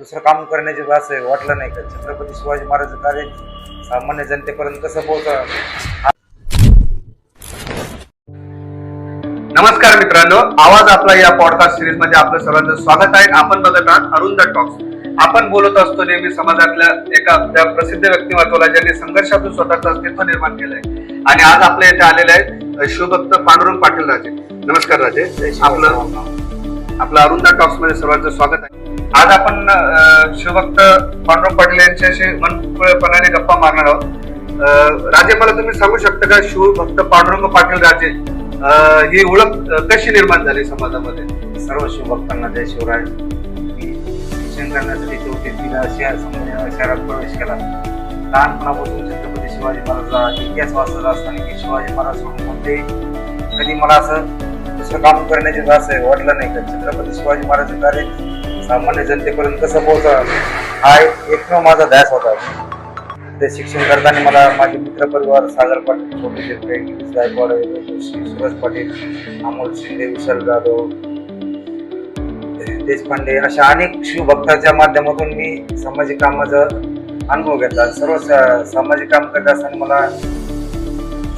दुसरं काम करण्याचे असं वाटलं नाही का? छत्रपती शिवाजी महाराज कार्य सामान्य जनतेपर्यंत कसं पोहोचवं नमस्कार मित्रांनो आवाज आपला या पॉडकास्ट सिरीजमध्ये आपलं सर्वांचं स्वागत आहे. आपण बघत आहात अरुंद टॉक्स आपण बोलत असतो नेहमी समाजातल्या एका त्या प्रसिद्ध व्यक्तिमत्वाला ज्यांनी संघर्षातून स्वतःचं अस्तित्व निर्माण केलंय. आणि आज आपल्या इथे आलेले आहेत शिवभक्त पांडुरंग पाटील राजे. नमस्कार राजे. आपलं आपलं अरुंदा टॉक्समध्ये सर्वांचं स्वागत आहे. आज आपण शिवभक्त पांडुरंग पाटील यांच्याशी मनपणाने गप्पा मारणार आहोत. राजे मला तुम्ही सांगू शकता का शिवभक्त पांडुरंग पाटील राजे ही ओळख कशी निर्माण झाली समाजामध्ये? सर्व शिवभक्तांना जय शिवराय. करण्यासाठी चौथीला तिला शहरात प्रवेश केला. लहानपणापासून छत्रपती शिवाजी महाराजला इतिहास वाचत असताना की शिवाजी महाराज सोडून कोणते कधी मला असं दुसरं काम करण्याचे असं वाटलं नाही का? छत्रपती शिवाजी महाराज कार्य सामान्य जनतेपर्यंत कसं पोहोचवं? हा एक एकमेव माझा ध्यास होता. ते शिक्षण करताना मला माझे मित्रपरिवार सागर पाटील छोटे शिर्के गायकवाड सुरज पाटील अमोल शिंदे विशाल जाधव देशपांडे अशा अनेक शिवभक्ताच्या माध्यमातून मी सामाजिक कामाचा अनुभव घेतला. सर्व सामाजिक काम करत असताना मला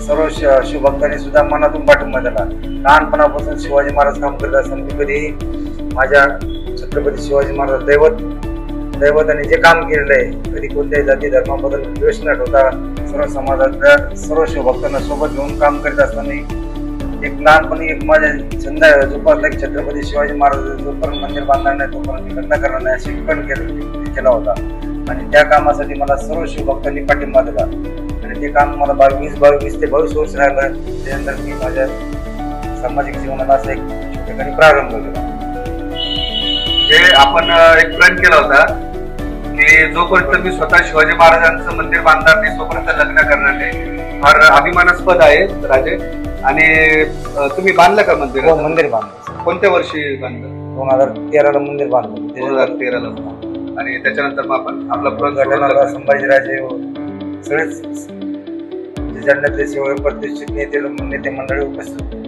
सर्व श- शिवभक्तांनी सुद्धा मनातून पाठिंबा दिला. लहानपणापासून शिवाजी महाराज काम करत असताना मी कधी माझ्या छत्रपती शिवाजी महाराज दैवत दैवताने जे काम केलेलं आहे कधी कोणत्याही जाती धर्माबद्दल द्वेष न ठेवता सर्व समाजातल्या सर्व शिवभक्तांना सोबत घेऊन काम करत असताना एक लहानपणी एक माझ्या छंद जोपासला की छत्रपती शिवाजी महाराज जोपर्यंत मंदिर बांधणार नाही तोपर्यंत मी करणार नाही अशी पण केलं केला होता. आणि त्या कामासाठी मला सर्व शिवभक्तांनी पाठिंबा दिला. आणि ते काम मला बावीस बावीस ते बावीस वर्ष राहिलं. त्यानंतर मी माझ्या सामाजिक जीवनाला असं एक ठिकाणी प्रारंभ केला. जे आपण एक प्रण केला होता की जोपर्यंत मी स्वतः शिवाजी महाराजांचं मंदिर बांधणार नाही तोपर्यंत लग्न करणार नाही. फार अभिमानास्पद आहे राजे. आणि तुम्ही बांधलं का मंदिर? हो मंदिर बांधलं. कोणत्या वर्षी बांधलं? दोन हजार तेराला मंदिर बांधलं. दोन त्याच्यानंतर हजार तेराला. आणि त्याच्यानंतर मग आपण आपला प्रण सुरू केला. संभाजीराजे व सगळेच जे जन्नातले सेवा प्रतिष्ठित नेते नेते मंडळी उपस्थित होते.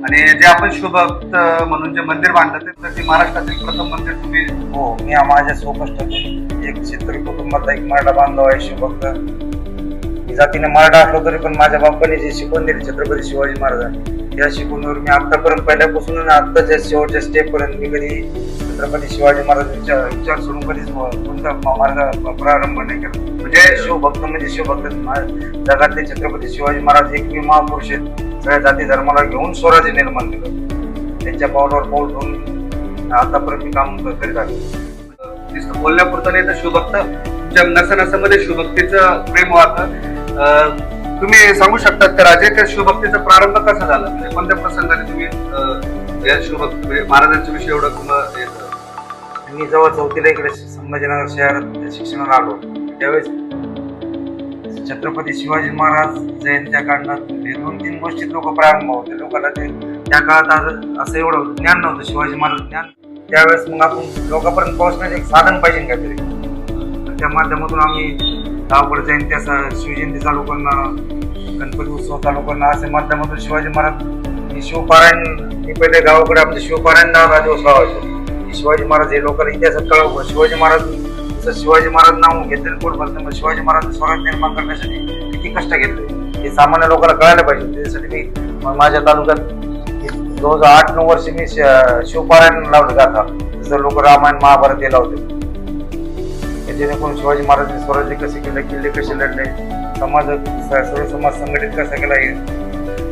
आणि जे आपण शिवभक्त म्हणून जे मंदिर बांधलं ते तर ते महाराष्ट्रातील प्रथम मंदिर तुम्ही हो मी माझ्या सोबत एक चित्र कुटुंबातला एक मराठा बांधव आहे शिवभक्त जातीने मराठा असलो तरी पण माझ्या बापाने जे शिकवण दिली छत्रपती शिवाजी महाराज त्या शिकवणीवर मी आतापर्यंत पहिल्यापासून आणि आत्ताच्या शेवटच्या स्टेप पर्यंत मी कधी छत्रपती शिवाजी महाराजांच्या विचार सोडून कधीच कोणता मार्ग प्रारंभ नाही केला. म्हणजे शिवभक्त म्हणजे शिवभक्त. जगातले छत्रपती शिवाजी महाराज एकमेव महापुरुष आहेत. सगळ्या जाती धर्माला घेऊन स्वराज्य निर्माण केलं. त्यांच्या पावलावर पाऊल ठेवून आतापर्यंत मी काम करीत आहे. नुसतं बोलण्यापुरतं नाही तर शिवभक्त. तुमच्या नसनसामध्ये शिवभक्तीचं प्रेम वाहतं. तुम्ही सांगू शकतात का राजे का शिवभक्तीचा प्रारंभ कसा झाला? म्हणजे कोणत्या प्रसंगाने तुम्ही या शिवभक्ती म्हणजे महाराजांच्या विषयी एवढं तुम्हाला येतं? मी जेव्हा चौथीला इकडे संभाजीनगर शहरात शिक्षणाला आलो. त्यावेळेस छत्रपती शिवाजी महाराज जयंत्या काढणं हे दोन तीन गोष्टीत लोक प्रारंभ होते. लोकांना ते त्या काळात आज- असं एवढं ज्ञान नव्हतं शिवाजी महाराज ज्ञान. त्यावेळेस मग आपण लोकांपर्यंत पोहोचण्याचे एक साधन पाहिजे काहीतरी. त्या माध्यमातून आम्ही गावाकडे जयंती असं शिवजयंती चालू करणं गणपती उत्सव चालू करणं असे माध्यमातून शिवाजी महाराज शिवपारायण हे पहिले गावाकडे आपले शिवपारायण नाव राजवस लावायचो शिवाजी महाराज हे लोकांना इतिहासात कळव. शिवाजी महाराज जसं शिवाजी महाराज नाव घेतलेलं कोण बोलतं मग शिवाजी महाराज स्वराज निर्माण करण्यासाठी किती कष्ट घेतले. हे सामान्य लोकांना कळायला पाहिजे त्याच्यासाठी मी माझ्या तालुक्यात जवळजवळ आठ नऊ वर्ष मी शिवपारायण लावलं गाथा. जसं लोक रामायण महाभारत हे लावले. जेणेकरून शिवाजी महाराजांनी स्वराज्य कसे केले किल्ले कसे लढले समाज सर्व समाज संघटित कसा केला हे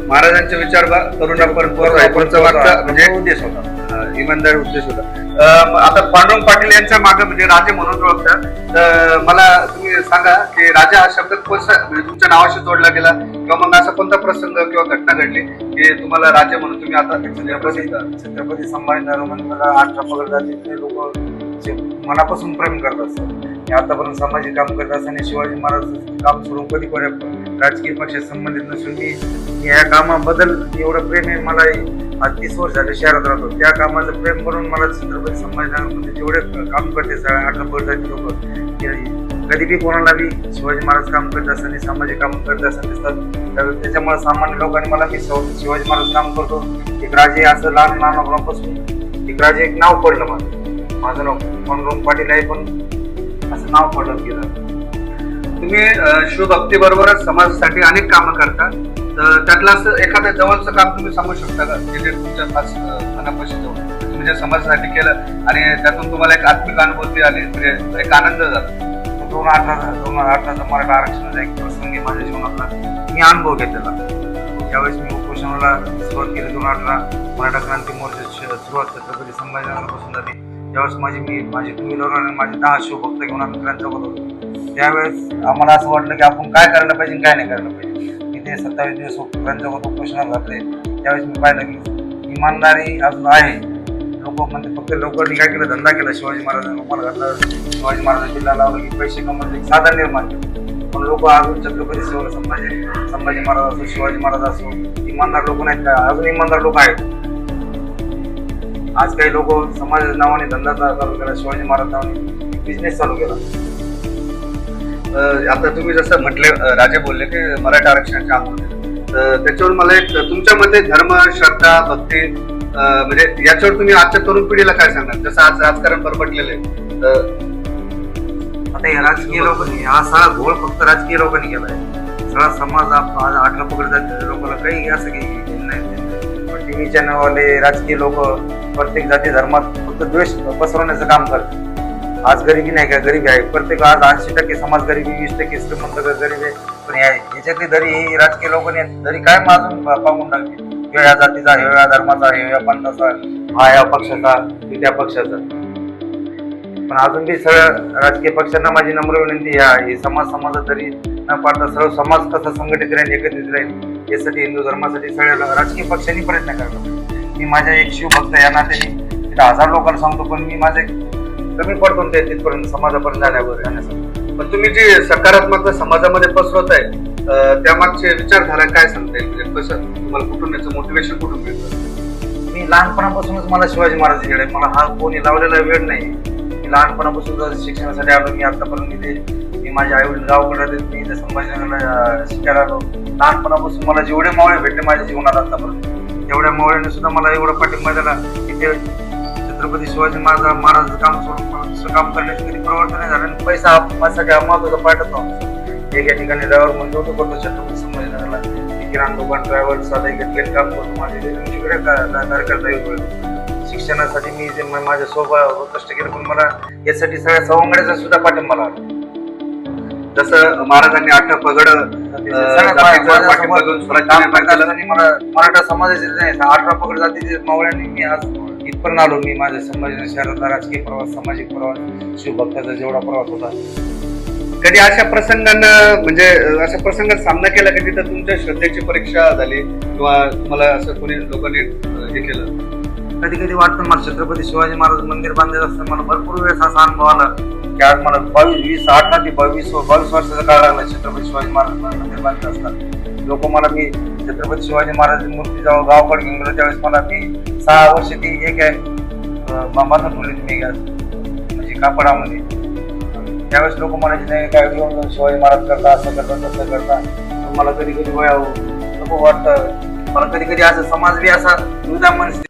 महाराजांचे विचार तरुणापर्यंत पोहोचवायचे. म्हणजे तो उद्देश होता इमानदार उद्देश होता आता पांडुरंग पाटील यांच्या मागे म्हणजे राजे म्हणून ओळखतात तर मला तुम्ही सांगा की राजा हा शब्द कोणता म्हणजे तुमच्या नावाशी जोडला गेला किंवा मग असा कोणता प्रसंग किंवा घटना घडली की तुम्हाला राजे म्हणून तुम्ही आता छत्रपती? छत्रपती संभाजीनगर मला अठरा पगड जातीतले लोक मनापासून प्रेम करत असतात. मी आतापर्यंत सामाजिक काम करत असताना शिवाजी महाराज काम सोडून कधी कोणा राजकीय पक्षात संबंधित नसून मी या कामाबद्दल एवढं प्रेम आहे मला आज तीस वर्ष झाले शहरात राहतो. त्या कामाचं प्रेम करून मला छत्रपती संभाजीनगरमध्ये जेवढे काम करते सगळ्या अठरा पडतात लोक कधी बी कोणाला बी शिवाजी महाराज काम करत असताना सामाजिक काम करत असताना दिसतात. तर त्याच्यामुळे सामान्य लोकांनी मला मी शिवाजी महाराज काम करतो. एक राजे असं लहान लहान मुलांपासून एक राजे एक नाव पडलं माझं माझं नाव मनोरम पाटील आहे पण असं नाव पडलं गेलं. तुम्ही शिवभक्ती बरोबरच समाजासाठी अनेक कामं करता. तर त्यातलं असं एखादं जवळचं काम तुम्ही सांगू शकता का? जे तुमच्या खास मनापाशी जवळ तुम्ही जे समाजासाठी केलं आणि त्यातून तुम्हाला एक आत्मिक अनुभूती आली म्हणजे एक आनंद झाला. दोन अठरा दोन हजार अठराचा मराठा आरक्षणाचा एक प्रसंगी माझ्या जीवनातला मी अनुभव घेतलेला. ज्यावेळेस मी उपोषणाला सुरुवात केली दोन अठरा मराठा क्रांती मोर्चाची सुरुवात छत्रपती संभाजीनगरपासून झाली. त्यावेळेस माझी मी माझी टू व्हीलर आणि माझे दहा शिवभक्त घेऊन आम्ही क्रांती होतो त्यावेळेस आम्हाला असं वाटलं की आपण काय करायला पाहिजे काय नाही करायला पाहिजे. मी ते सत्तावीस दिवस क्रांती होत घातले त्यावेळेस मी पाहिलं की इमानदारी अजून आहे. लोक म्हणजे फक्त लोकांनी काय केलं? धंदा केला. शिवाजी महाराजांनी रुमाल घातला. शिवाजी महाराज जिल्हा लावला की पैसे कमवले साधन निर्माण केलं. पण लोक अजून छत्रपती शिवाजी संभाजी संभाजी महाराज असो शिवाजी महाराज असो इमानदार लोक नाहीत का? अजून इमानदार लोक आहेत. आज काही लोक समाज नावाने धंदा चालू केला शिवाजी महाराज नावाने बिझनेस चालू केला. आता तुम्ही जसं म्हटले राजे बोलले की मराठा आरक्षणाचे आंदोलन त्याच्यावर मला एक तुमच्या मते धर्म श्रद्धा भक्ती म्हणजे याच्यावर तुम्ही आजच्या तरुण पिढीला काय सांगणार? जसं आज राजकारण परपटलेलं आहे. आता हे राजकीय लोकांनी हा सगळा घोळ फक्त राजकीय लोकांनी केलाय. सगळा समाज आप- आज आठला पकड जाते लोकांना. काही असं काही टीव्ही चॅनलवाले राजकीय लोक प्रत्येक जाती धर्मात फक्त द्वेष पसरवण्याचं काम करते. आज गरिबी नाही का? गरिबी आहे. प्रत्येक आज ऐंशी टक्के समाज गरिबी वीस टक्के श्रीमंत गरिबी आहे. पण याच्यातली दरी ही राजकीय लोकांनी दरी काय माजून पाहून टाकते. वेगळ्या जातीचा ह्यो धर्माचा ह्यो या पंथाचा हा या पक्षाचा त्या पक्षाचा. पण अजून बी सगळ्या राजकीय पक्षांना माझी नम्र विनंती आहे. हे समाज समाजात तरी न पाडता सर्व समाज कसा संघटित राहील एकत्रित राहील यासाठी हिंदू धर्मासाठी सगळ्या राजकीय पक्षांनी प्रयत्न करतो मी माझ्या एक शिवभक्त या नात्याने तिथं हजार लोकांना सांगतो पण मी माझे कमी पडतो ते तिथपर्यंत समाजापर्यंत जाण्यावर जाण्यासाठी. पण तुम्ही जी सकारात्मक समाजामध्ये पसरवत आहे त्यामागचे विचारधारा काय सांगता येईल? म्हणजे कसं तुम्हाला कुठून याचं मोटिवेशन कुठून मिळतं? मी लहानपणापासूनच मला शिवाजी महाराज वेळ आहे. मला हा कोणी लावलेला वेळ नाही. मी लहानपणापासून शिक्षणासाठी आलो मी आतापर्यंत इथे मी माझ्या आईवडील गावकडे मी इथे संभाजीनगरला शिकायला आलो. लहानपणापासून मला जेवढे मावळे भेटले माझ्या जीवनात आतापर्यंत. एवढ्या मावळ्याने सुद्धा मला एवढा पाठिंबा दिला की ते छत्रपती शिवाजी महाराज महाराज काम सोडून काम करण्याचं कधी प्रवर्तन नाही झालं. आणि पैसा हा सगळ्या महत्त्वाचा पाठवतो एक या ठिकाणी ड्रायव्हर म्हणतो होतो करतो छत्रपती संभाजीनगरला मी किराण दुकान ड्रायव्हर साधा घेतलेलं काम करतो माझे ते का- कार्यकर्ता येतो शिक्षणासाठी मी जे माझ्या सोबत कष्ट केले पण मला यासाठी सगळ्या सवंगड्याचा सुद्धा पाठिंबा लागला. जसं महाराजांनी अठरा पगड मराठा समाजाचे नाही अठरा पकड जातीचे मावळ्यांनी मी आज इथपर्यंत आलो. मी माझ्या संभाजी शहरातला राजकीय प्रवास सामाजिक प्रवास शिवभक्ताचा जेवढा प्रवास होता. कधी अशा प्रसंगांना म्हणजे अशा प्रसंगात सामना केला की तिथं तुमच्या श्रद्धेची परीक्षा झाली? किंवा तुम्हाला असं कोणी लोकांनी हे केलं? कधी कधी वाटतं मला छत्रपती शिवाजी महाराज मंदिर बांधत असताना मला भरपूर वेळेस असा अनुभव आला की आज मला बावीस वीस अठरा ते बावीस बावीस वर्षाचा काळ लागला छत्रपती शिवाजी महाराज मंदिर बांधत असताना लोक मला मी छत्रपती शिवाजी महाराज मूर्ती जेव्हा गावाकडे घेऊन गेलो. त्यावेळेस मला मी सहा वर्ष ती एक आहे बांधून ठेवली मी म्हणजे कापडामध्ये. त्यावेळेस लोक म्हणायचे नाही काय घेऊन शिवाजी महाराज करता असं करता तसं करता. मला कधी कधी वया नको वाटतं. मला कधी कधी असं समाज बी असा दुधा मनसे